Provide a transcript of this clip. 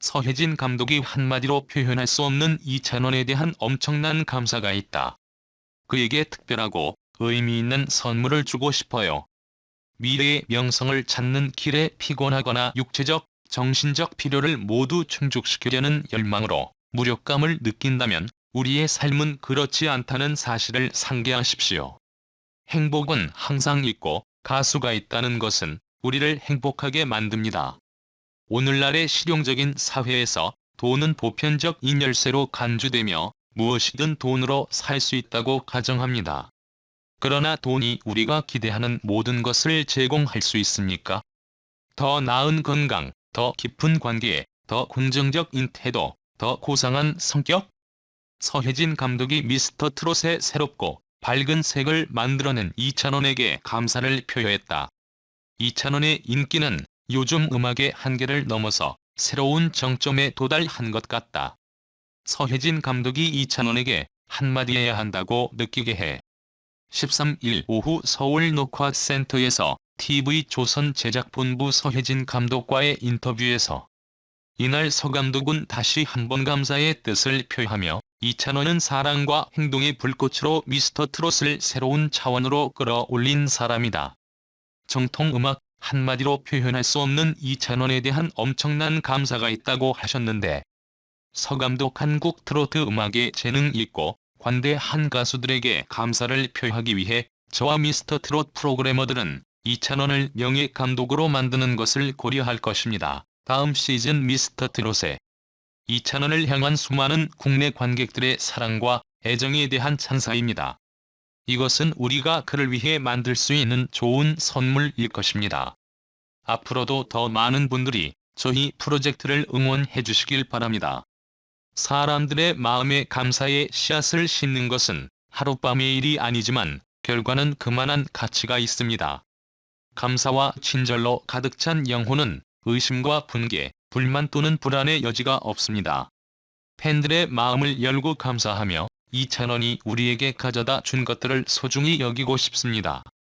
서혜진 감독이 한마디로 표현할 수 없는 이찬원에 대한 엄청난 감사가 있다. 그에게 특별하고 의미 있는 선물을 주고 싶어요. 미래의 명성을 찾는 길에 피곤하거나 육체적, 정신적 필요를 모두 충족시키려는 열망으로 무력감을 느낀다면 우리의 삶은 그렇지 않다는 사실을 상기하십시오. 행복은 항상 있고 가수가 있다는 것은 우리를 행복하게 만듭니다. 오늘날의 실용적인 사회에서 돈은 보편적 인열쇠로 간주되며 무엇이든 돈으로 살 수 있다고 가정합니다. 그러나 돈이 우리가 기대하는 모든 것을 제공할 수 있습니까? 더 나은 건강, 더 깊은 관계, 더 긍정적인 태도, 더 고상한 성격? 서혜진 감독이 미스터 트롯의 새롭고 밝은 색을 만들어낸 이찬원에게 감사를 표했다. 이찬원의 인기는 요즘 음악의 한계를 넘어서 새로운 정점에 도달한 것 같다. 서혜진 감독이 이찬원에게 한마디 해야 한다고 느끼게 해. 13일 오후 서울 녹화센터에서 TV조선 제작본부 서혜진 감독과의 인터뷰에서 이날 서 감독은 다시 한번 감사의 뜻을 표하며 이찬원은 사랑과 행동의 불꽃으로 미스터 트롯을 새로운 차원으로 끌어올린 사람이다. 정통 음악 한마디로 표현할 수 없는 이찬원에 대한 엄청난 감사가 있다고 하셨는데 서 감독 한국 트로트 음악에 재능 있고 관대 한 가수들에게 감사를 표하기 위해 저와 미스터 트롯 프로그래머들은 이찬원을 명예 감독으로 만드는 것을 고려할 것입니다. 다음 시즌 미스터 트롯에 이찬원을 향한 수많은 국내 관객들의 사랑과 애정에 대한 찬사입니다. 이것은 우리가 그를 위해 만들 수 있는 좋은 선물일 것입니다. 앞으로도 더 많은 분들이 저희 프로젝트를 응원해 주시길 바랍니다. 사람들의 마음에 감사의 씨앗을 심는 것은 하룻밤의 일이 아니지만 결과는 그만한 가치가 있습니다. 감사와 친절로 가득 찬 영혼은 의심과 분개, 불만 또는 불안의 여지가 없습니다. 팬들의 마음을 열고 감사하며 이찬원이 우리에게 가져다 준 것들을 소중히 여기고 싶습니다.